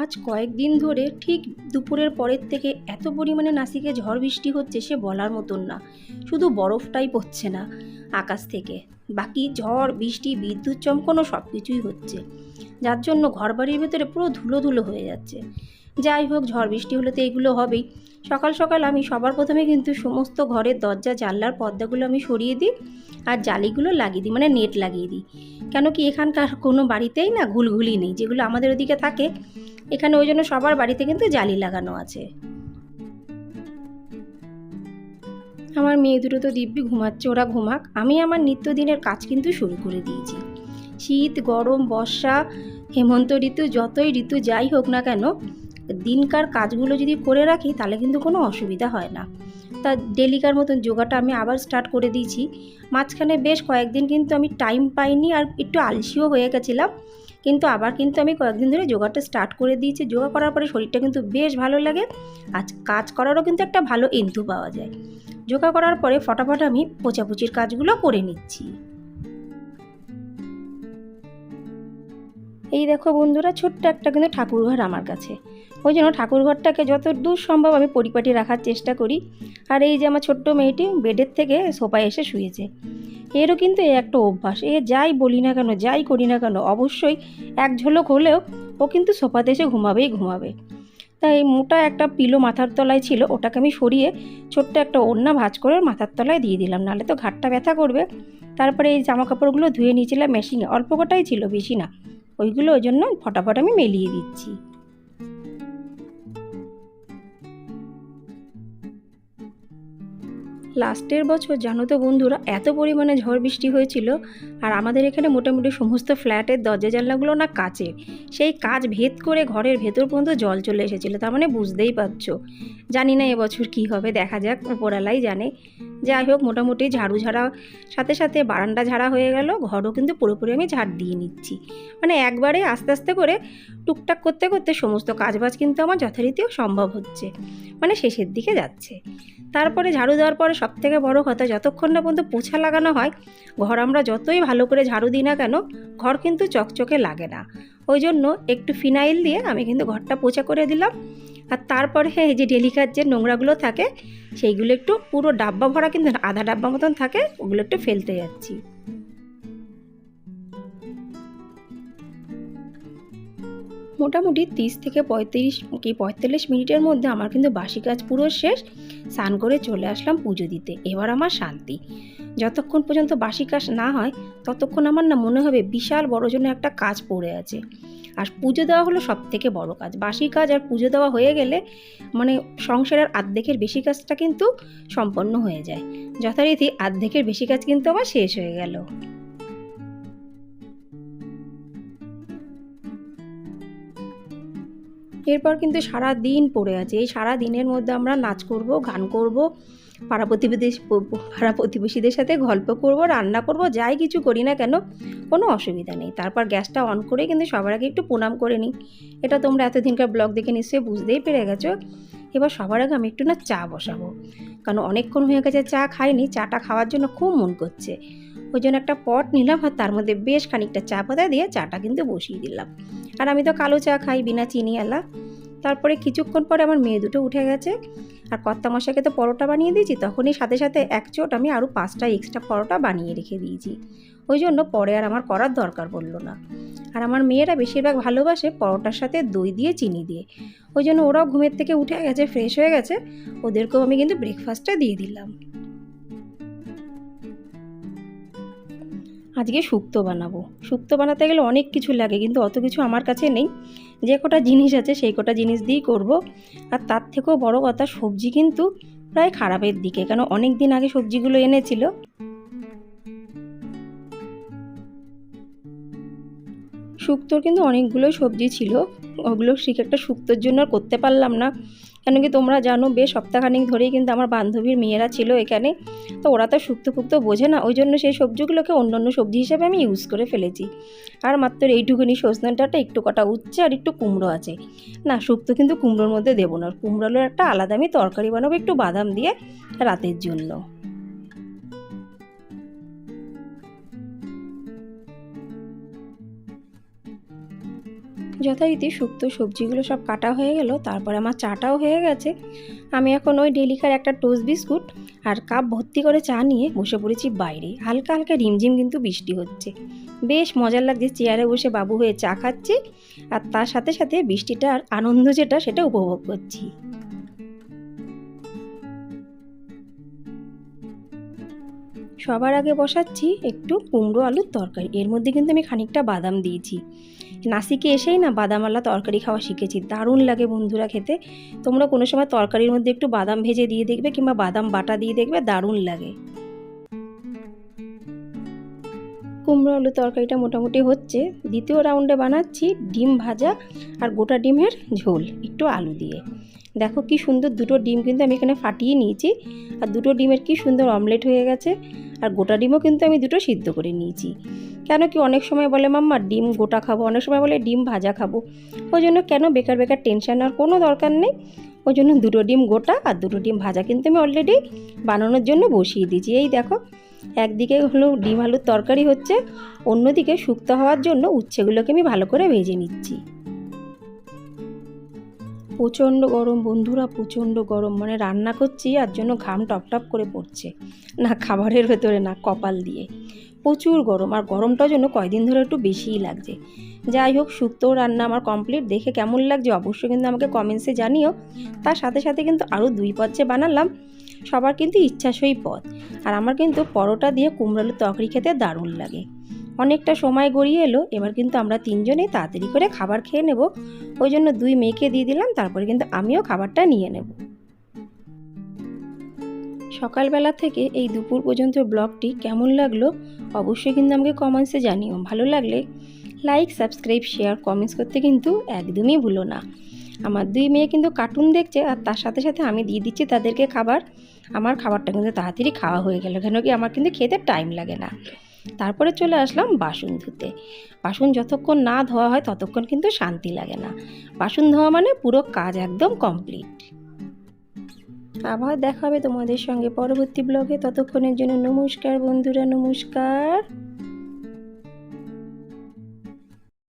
আজ কয়েকদিন ধরে ঠিক দুপুরের পরের থেকে এত পরিমাণে নাসিকে ঝড় বৃষ্টি হচ্ছে সে বলার মতন না। শুধু বরফটাই পড়ছে না আকাশ থেকে। বাকি ঝড়, বৃষ্টি, বিদ্যুৎ চমকানো সব কিছুই হচ্ছে। যার জন্য ঘরবাড়ির ভেতরে পুরো ধুলো ধুলো হয়ে যাচ্ছে। যাই হোক, ঝড় বৃষ্টি হলে তো এগুলো হবেই। সকাল সকাল আমি সবার প্রথমে কিন্তু সমস্ত ঘরের দরজা, জানলার পর্দাগুলো আমি সরিয়ে দিই আর জালিগুলো লাগিয়ে দিই মানে নেট লাগিয়ে দিই। কেন কি এখানকার কোনো বাড়িতেই না ঘুলঘুলি নেই, যেগুলো আমাদের ওদিকে থাকে। এখানে ওই জন্য সবার বাড়িতে কিন্তু জালি লাগানো আছে। আমার মেয়ে দুটো তো দিব্যি ঘুমাচ্ছে, ওরা ঘুমাক। আমি আমার নিত্যদিনের কাজ কিন্তু শুরু করে দিয়েছি। শীত, গরম, বর্ষা, হেমন্ত ঋতু, যতই ঋতু যাই হোক না কেন, দিনকার কাজগুলো যদি করে রাখি, তাহলে কিন্তু কোনো অসুবিধা হয় না। তা ডেলিকার মতন যোগাটা আমি আবার স্টার্ট করে দিয়েছি। মাঝখানে বেশ কয়েকদিন কিন্তু আমি টাইম পাইনি আর একটু আলসিও হয়ে গেছিলাম। কিন্তু আবার কিন্তু আমি কয়েকদিন ধরে যোগাটা স্টার্ট করে দিয়েছি। যোগা করার পরে শরীরটা কিন্তু বেশ ভালো লাগে। আজ কাজ করারও কিন্তু একটা ভালো এন্থু পাওয়া যায়। যোগা করার পরে ফটাফট আমি পোচাপুচির কাজগুলো করে নিচ্ছি। এই দেখো বন্ধুরা, ছোট্ট একটা কিন্তু ঠাকুরঘর আমার কাছে। ওই জন্য ঠাকুরঘরটাকে যত দূর সম্ভব আমি পরিপাটি রাখার চেষ্টা করি। আর এই যে আমার ছোট্ট মেয়েটি বেডের থেকে সোফায় এসে শুয়েছে। এরও কিন্তু এ একটা অভ্যাস। এ যাই বলি না কেন, যাই করি না কেন, অবশ্যই এক ঝলক হলেও ও কিন্তু সোফাতে এসে ঘুমাবেই ঘুমাবে। তাই মোটা একটা পিলো মাথার তলায় ছিল, ওটাকে আমি সরিয়ে ছোট্ট একটা ওড়না ভাঁজ করে মাথার তলায় দিয়ে দিলাম, নাহলে তো ঘাটটা ব্যথা করবে। তারপরে এই জামা কাপড়গুলো ধুয়ে নিয়েছিলাম মেশিনে, অল্প কটাই ছিল, বেশি না। ওইগুলো ওই জন্য ফটাফট আমি মেলিয়ে দিচ্ছি। লাস্টের বছর জানো তো বন্ধুরা, এত পরিমাণে ঝড় বৃষ্টি হয়েছিল আর আমাদের এখানে মোটামুটি সমস্ত ফ্ল্যাটের দরজা জানলাগুলো না কাচের। সেই কাজ ভেদ করে ঘরের ভেতর পর্যন্ত জল চলে এসেছিল, তার মানে বুঝতেই পারছ। জানি না এবছর কি হবে, দেখা যাক উপরালাই জানে। যাই হোক, মোটামুটি ঝাড়ু ঝাড়া, সাথে সাথে বারান্দা ঝাড়া হয়ে গেল। ঘরও কিন্তু পুরোপুরি আমি ঝাড় দিয়ে নিচ্ছি। মানে একবারে আস্তে আস্তে করে টুকটাক করতে করতে সমস্ত কাজবাজ কিন্তু আমার যথারীতিও সম্ভব হচ্ছে। মানে শেষের দিকে যাচ্ছে। তারপরে ঝাড়ু দেওয়ার পরে সব থেকে বড় কথা, যতক্ষণ না পর্যন্ত পোছা লাগানো হয়, ঘর আমরা যতই ভালো করে ঝাড়ু দিই না কেন, ঘর কিন্তু চকচকে লাগে না। ওই জন্য একটু ফিনাইল দিয়ে আমি কিন্তু ঘরটা পোচা করে দিলাম। আর তারপরে এই যে ডেলিকার যে নোংরাগুলো থাকে, সেইগুলো একটু পুরো ডাব্বা ভরা কিন্তু আধা ডাব্বা মতন থাকে, ওগুলো একটু ফেলতে যাচ্ছি। মোটামুটি তিরিশ থেকে পঁয়ত্রিশ কি পঁয়তাল্লিশ মিনিটের মধ্যে আমার কিন্তু বাসি কাজ পুরো শেষ। স্নান করে চলে আসলাম পুজো দিতে। এবার আমার শান্তি। যতক্ষণ পর্যন্ত বাসি কাজ না হয়, ততক্ষণ আমার না মনে হবে বিশাল বড় জন্য একটা কাজ পড়ে আছে। আর পুজো দেওয়া হলো সব থেকে বড় কাজ। বাসি কাজ আর পুজো দেওয়া হয়ে গেলে মানে সংসারের আর্ধেকের বেশি কাজটা কিন্তু সম্পন্ন হয়ে যায়। যথারীতি আর্ধেকের বেশি কাজ কিন্তু আমার শেষ হয়ে গেল। এরপর কিন্তু সারা দিন পড়ে আছে। এই সারা দিনের মধ্যে আমরা নাচ করব, গান করব, পাড়া প্রতিবেশী পাড়া প্রতিবেশীদের সাথে গল্প করব, রান্না করব, যাই কিছু করি না কেন, কোনো অসুবিধা নেই। তারপর গ্যাসটা অন করে কিন্তু সবার আগে একটু প্রণাম করে নিই। এটা তোমরা এতদিনকার ব্লগ দেখে নিশ্চয়ই বুঝতেই পেরে গেছো। এবার সবার আগে আমি একটু না চা বসাবো। কারণ অনেকক্ষণ হয়ে গেছে চা খাইনি, চাটা খাওয়ার জন্য খুব মন করছে। ওই জন্য একটা পট নিলাম আর তার মধ্যে বেশ খানিকটা চা পাতা দিয়ে চাটা কিন্তু বসিয়ে দিলাম। আর আমি তো কালো চা খাই, বিনা চিনি আলা তারপরে কিছুক্ষণ পরে আমার মেয়ে দুটো উঠে গেছে। আর কর্তা মশাকে তো পরোটা বানিয়ে দিয়েছি, তখনই সাথে সাথে এক চোট আমি আরও পাঁচটা এক্সট্রা পরোটা বানিয়ে রেখে দিয়েছি। ওই জন্য পরে আর আমার করার দরকার পড়ল না। আর আমার মেয়েরা বেশিরভাগ ভালোবাসে পরোটার সাথে দই দিয়ে, চিনি দিয়ে। ওই জন্য ওরাও ঘুমের থেকে উঠে গেছে ফ্রেশ হয়ে গেছে। ওদেরকেও আমি কিন্তু ব্রেকফাস্টটা দিয়ে দিলাম। আজকে শুক্তো বানাবো। শুক্তো বানাতে গেলে অনেক কিছু লাগে, কিন্তু অত কিছু আমার কাছে নেই। যে কটা জিনিস আছে, সেই কটা জিনিস দিয়েই করব। আর তার থেকেও বড় কথা, সবজি কিন্তু প্রায় খারাপের দিকে, কেন অনেক দিন আগে সবজিগুলো এনেছিল। শুক্তোর কিন্তু অনেকগুলো সবজি ছিল। ওগুলো একটা শুক্তোর জন্য আর করতে পারলাম না। কেন কি তোমরা জানো, বেশ সপ্তাহখানিক ধরেই কিন্তু আমার বান্ধবীর মেয়েরা ছিল এখানে। তো ওরা তো শুক্তো ফুক্তো বোঝে না, ওই জন্য সেই সবজিগুলোকে অন্য অন্য সবজি হিসেবে আমি ইউজ করে ফেলেছি। আর মাত্র এইটুকুনি সজনে একটু কটা উচ্ছে আর একটু কুমড়ো আছে। না, শুক্তো কিন্তু কুমড়োর মধ্যে দেবো না। কুমড়োর একটা আলাদা আমি তরকারি বানাবো একটু বাদাম দিয়ে রাতের জন্য। যথারীতি শুক্তো সবজিগুলো সব কাটা হয়ে গেল, তারপরে আমার চাটাও হয়ে গেছে। আমি এখন ওই ডেলিকার একটা টোস্ট বিস্কুট আর কাপ ভর্তি করে চা নিয়ে বসে পড়েছি বাইরে। হালকা হালকা রিমঝিম কিন্তু বৃষ্টি হচ্ছে। বেশ মজার লাগছে চেয়ারে বসে বাবু হয়ে চা খাচ্ছি আর তার সাথে সাথে বৃষ্টিটার আনন্দ যেটা সেটা উপভোগ করছি। সবার আগে বসাচ্ছি একটু কুমড়ো আলুর তরকারি। এর মধ্যে কিন্তু আমি খানিকটা বাদাম দিয়েছি। নাসিকে এসেই না বাদামওয়ালা তরকারি খাওয়া শিখেছি। দারুণ লাগে বন্ধুরা খেতে। তোমরা কোনো সময় তরকারির মধ্যে একটু বাদাম ভেজে দিয়ে দেখবে কিংবা বাদাম বাটা দিয়ে দেখবে, দারুণ লাগে। কুমড়ো, আলু তরকারিটা মোটামুটি হচ্ছে। দ্বিতীয় রাউন্ডে বানাচ্ছি ডিম ভাজা আর গোটা ডিমের ঝোল, একটু আলু দিয়ে। দেখো কি সুন্দর দুটো ডিম কিন্তু আমি এখানে ফাটিয়ে নিয়েছি। আর দুটো ডিমের কি সুন্দর অমলেট হয়ে গেছে। আর গোটা ডিমও কিন্তু আমি দুটো সিদ্ধ করে নিয়েছি। কেন কি অনেক সময় বলে, মাম্মা, ডিম গোটা খাব। অনেক সময় বলে, ডিম ভাজা খাব। ওই জন্য কেন বেকার বেকার টেনশন নেওয়ার কোনো দরকার নেই। ওই জন্য দুটো ডিম গোটা আর দুটো ডিম ভাজা কিন্তু আমি অলরেডি বানানোর জন্য বসিয়ে দিয়েছি। এই দেখো একদিকে হলো ডিম আলুর তরকারি হচ্ছে, অন্যদিকে শুক্তো হওয়ার জন্য উচ্ছেগুলোকে আমি ভালো করে ভেজে নিচ্ছি। প্রচণ্ড গরম বন্ধুরা, প্রচণ্ড গরম। মানে রান্না করছি, আর জন্য ঘাম টপ টপ করে পড়ছে। না খাবারের ভেতরে, না কপাল দিয়ে। প্রচুর গরম, আর গরমটার জন্য কয়দিন ধরে একটু বেশিই লাগছে। যাই হোক, শুক্তো রান্না আমার কমপ্লিট দেখে কেমন লাগছে অবশ্যই কিন্তু আমাকে কমেন্টসে জানিও। তার সাথে সাথে কিন্তু আরও দুই পদ যে বানালাম। সবার কিন্তু ইচ্ছাসই পথ। আর আমার কিন্তু পরোটা দিয়ে কুমড়ালুর তরকারি খেতে দারুণ লাগে। অনেকটা সময় গড়িয়ে এলো, এবার কিন্তু আমরা তিনজনেই তাড়াতাড়ি করে খাবার খেয়ে নেব। ওই জন্য দুই মেয়েকে দিয়ে দিলাম, তারপরে কিন্তু আমিও খাবারটা নিয়ে নেব। সকালবেলা থেকে এই দুপুর পর্যন্ত ব্লগটি কেমন লাগল অবশ্যই কিন্তু আমাকে কমেন্টসে জানিও। ভালো লাগলে লাইক সাবস্ক্রাইব শেয়ার কমেন্টস করতে কিন্তু একদমই ভুলো না। আমার দুই মেয়ে কিন্তু কার্টুন দেখছে আর তার সাথে সাথে আমি দিয়ে দিচ্ছি তাদেরকে খাবার। আমার খাবারটা কিন্তু তাড়াতাড়ি খাওয়া হয়ে গেল, কেন কি আমার কিন্তু খেতে টাইম লাগে না। তারপরে চলে আসলাম বাসন ধুতে। বাসন যতক্ষণ না ধোয়া হয় ততক্ষণ কিন্তু শান্তি লাগে না। বাসন ধোয়া মানে পুরো কাজ একদম কমপ্লিট আবার দেখা হবে তোমাদের সঙ্গে পরবর্তী ব্লগে ততক্ষণের জন্য নমস্কার বন্ধুরা, নমস্কার।